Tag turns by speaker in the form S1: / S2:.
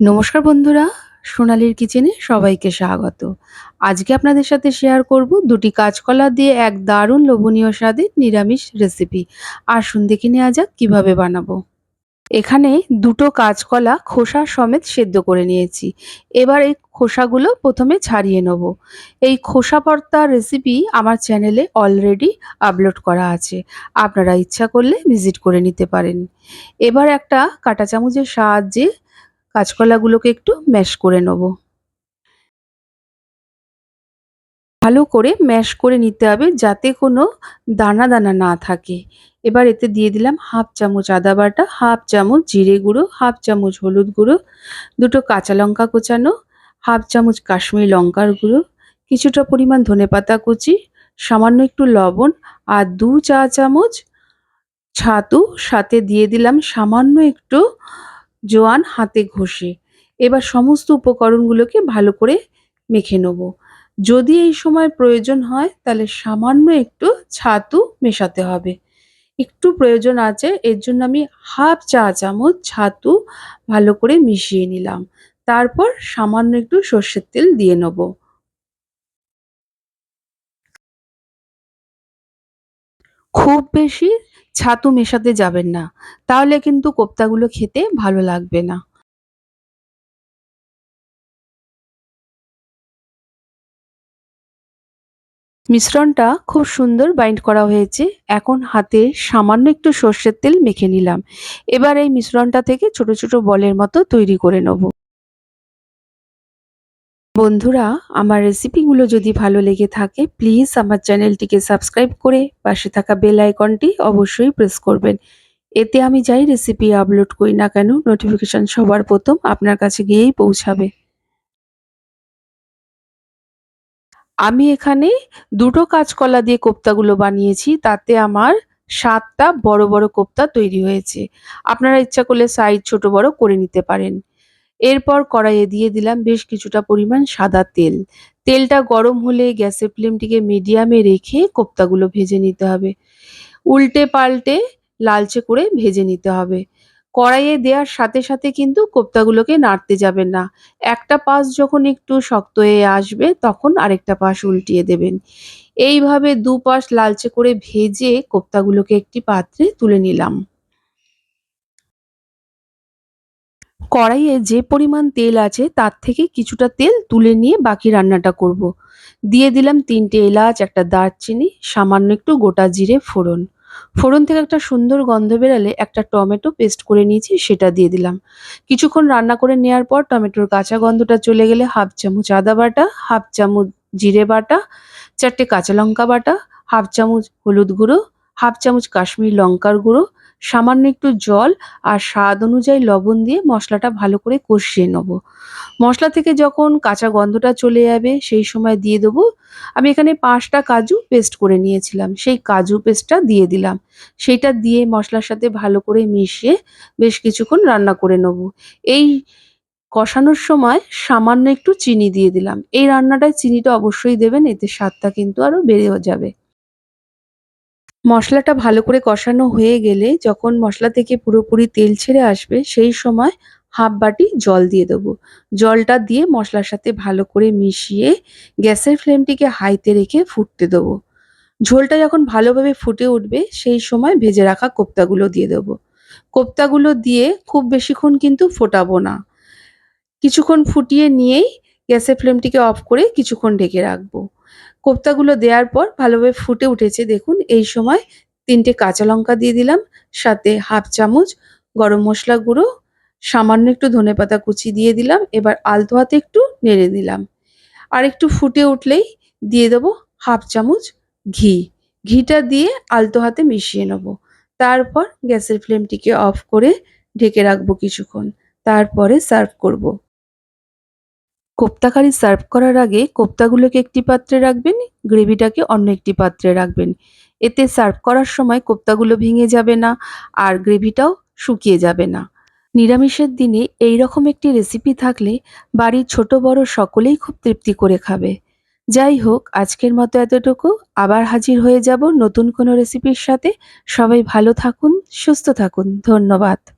S1: নমস্কার বন্ধুরা, সোনালীর কিচেনে সবাইকে স্বাগত। আজকে আপনাদের সাথে শেয়ার করব দুটি কাঁচকলা দিয়ে এক দারুণ লোভনীয় স্বাদের নিরামিষ রেসিপি আসুন দেখে নেওয়া যাক কীভাবে বানাবো। এখানে দুটো কাঁচকলা খোসা সমেত সেদ্ধ করে নিয়েছি। এবার এই খোসাগুলো প্রথমে ছাড়িয়ে নেব। এই খোসা রেসিপি আমার চ্যানেলে অলরেডি আপলোড করা আছে। আপনারা ইচ্ছা করলে ভিজিট করে নিতে পারেন। এবার একটা কাঁটা চামচের সাহায্যে কাঁচকলাগুলোকে একটু ম্যাশ করে নেব। ভালো করে ম্যাশ করে নিতে হবে যাতে কোনো দানা দানা না থাকে। এবার এতে দিয়ে দিলাম হাফ চামচ আদা বাটা, হাফ চামচ জিরে গুঁড়ো, হাফ চামচ হলুদ গুঁড়ো, দুটো কাঁচা লঙ্কা কোচানো, হাফ চামচ কাশ্মীরি লঙ্কার গুঁড়ো, কিছুটা পরিমাণ ধনেপাতা কুচি, সামান্য একটু লবণ আর দু চা চামচ ছাতু। সাথে দিয়ে দিলাম সামান্য একটু জোয়ান হাতে ঘষে। এবার সমস্ত উপকরণগুলোকে ভালো করে মেখে নেব। যদি এই সময় প্রয়োজন হয়, তাহলে সামান্য একটু ছাতু মেশাতে হবে। একটু প্রয়োজন আছে, এর জন্য আমি হাফ চা চামচ ছাতু ভালো করে মিশিয়ে নিলাম। তারপর সামান্য একটু সর্ষের তেল দিয়ে নেব। খুব বেশি ছাতু মেশাতে যাবেন না। তাহলে কিন্তু কোপ্তাগুলো খেতে ভালো লাগবে না। মিশ্রণটা খুব সুন্দর বাইন্ড করা হয়েছে। এখন হাতে সামান্য একটু সর্ষের তেল মেখে নিলাম। এবার এই মিশ্রণটা থেকে ছোট ছোট বলের মতো তৈরি করে নেব। বন্ধুরা, আমার রেসিপিগুলো যদি ভালো লেগে থাকে প্লিজ আমার চ্যানেলটিকে সাবস্ক্রাইব করে পাশে থাকা বেল আইকনটি অবশ্যই প্রেস করবেন। এতে আমি যাই রেসিপি আপলোড করি না কেন নোটিফিকেশান সবার প্রথম আপনার কাছে গিয়েই পৌঁছাবে। আমি এখানে দুটো কাঁচকলা দিয়ে কোপ্তাগুলো বানিয়েছি, তাতে আমার সাতটা বড় বড় কোপ্তা তৈরি হয়েছে। আপনারা ইচ্ছা করলে সাইজ ছোট বড় করে নিতে পারেন। এরপর কড়াইয়ে দিয়ে দিলাম বেশ কিছুটা পরিমাণ সাদা তেল। তেলটা গরম হলে গ্যাসের ফ্লেমটিকে মিডিয়ামে রেখে কোপ্তাগুলো ভেজে নিতে হবে। উল্টে পাল্টে লালচে করে ভেজে নিতে হবে। কড়াইয়ে দেওয়ার সাথে সাথে কিন্তু কোপ্তাগুলোকে নাড়তে যাবেন না। একটা পাশ যখন একটু শক্ত হয়ে আসবে তখন আরেকটা পাশ উল্টিয়ে দেবেন। এইভাবে দু পাশ লালচে করে ভেজে কোপ্তাগুলোকে একটি পাত্রে তুলে নিলাম। কড়াইয়ে যে পরিমাণ তেল আছে তার থেকে কিছুটা তেল তুলে নিয়ে বাকি রান্নাটা করব। দিয়ে দিলাম তিনটে এলাচ, একটা দারচিনি, সামান্য একটু গোটা জিরে, ফোড়ন ফোড়ন থেকে একটা সুন্দর গন্ধ বেরালে একটা টমেটো পেস্ট করে নিয়েছি, সেটা দিয়ে দিলাম কিছুক্ষণ রান্না করে নেওয়ার পর টমেটোর কাঁচা গন্ধটা চলে গেলে হাফ চামচ আদা বাটা, হাফ চামচ জিরে বাটা, চারটে কাঁচা লঙ্কা বাটা, হাফ চামচ হলুদ গুঁড়ো, হাফ চামচ কাশ্মীরি লঙ্কার গুঁড়ো সামান্য একটু জল আর স্বাদ অনুযায়ী লবণ দিয়ে মশলাটা ভালো করে কষিয়ে নেব। মশলা থেকে যখন কাঁচা গন্ধটা চলে যাবে, সেই সময় দিয়ে দেবো। আমি এখানে পাঁচটা কাজু পেস্ট করে নিয়েছিলাম। সেই কাজু পেস্টটা দিয়ে দিলাম। সেইটা দিয়ে মশলার সাথে ভালো করে মিশিয়ে বেশ কিছুক্ষণ রান্না করে নেব। এই কষানোর সময় সামান্য একটু চিনি দিয়ে দিলাম। এই রান্নাটায় চিনিটা অবশ্যই দেবেন, এতে স্বাদটা কিন্তু আরও বেড়েও যাবে। মশলাটা ভালো করে কষানো হয়ে গেলে যখন মশলা থেকে পুরোপুরি তেল ছেড়ে আসবে, সেই সময় হাফ বাটি জল দিয়ে দেবো। জলটা দিয়ে মশলার সাথে ভালো করে মিশিয়ে গ্যাসের ফ্লেমটিকে হাইতে রেখে ফুটতে দেবো। ঝোলটা যখন ভালোভাবে ফুটে উঠবে, সেই সময় ভেজে রাখা কোপ্তাগুলো দিয়ে দেবো। কোপ্তাগুলো দিয়ে খুব বেশিক্ষণ কিন্তু ফোটাবো না। কিছুক্ষণ ফুটিয়ে নিয়েই গ্যাসের ফ্লেমটিকে অফ করে কিছুক্ষণ ঢেকে রাখব। কোপ্তাগুলো দেওয়ার পর ভালোভাবে ফুটে উঠেছে, দেখুন। এই সময় তিনটে কাঁচা লঙ্কা দিয়ে দিলাম, সাথে হাফ চামচ গরম মশলা গুঁড়ো, সামান্য একটু ধনেপাতা কুচি দিয়ে দিলাম, এবার আলতো হাতে একটু নেড়ে দিলাম। আর একটু ফুটে উঠলেই দিয়ে দেবো হাফ চামচ ঘি। ঘিটা দিয়ে আলতো হাতে মিশিয়ে নেব। তারপর গ্যাসের ফ্লেমটিকে অফ করে ঢেকে রাখব কিছুক্ষণ। তারপরে সার্ভ করব। কোপ্তা কারি সার্ভ করার আগে কোপ্তাগুলোকে একটি পাত্রে রাখবেন, গ্রেভিটাকে অন্য একটি পাত্রে রাখবেন। এতে সার্ভ করার সময় কোপ্তাগুলো ভেঙে যাবে না আর গ্রেভিটাও শুকিয়ে যাবে না। নিরামিষের দিনে এই রকম একটি রেসিপি থাকলে বাড়ির ছোট বড় সকলেই খুব তৃপ্তি করে খাবে। যাই হোক, আজকের মতো এতটুকু। আবার হাজির হয়ে যাব নতুন কোনো রেসিপির সাথে। সবাই ভালো থাকুন, সুস্থ থাকুন। ধন্যবাদ।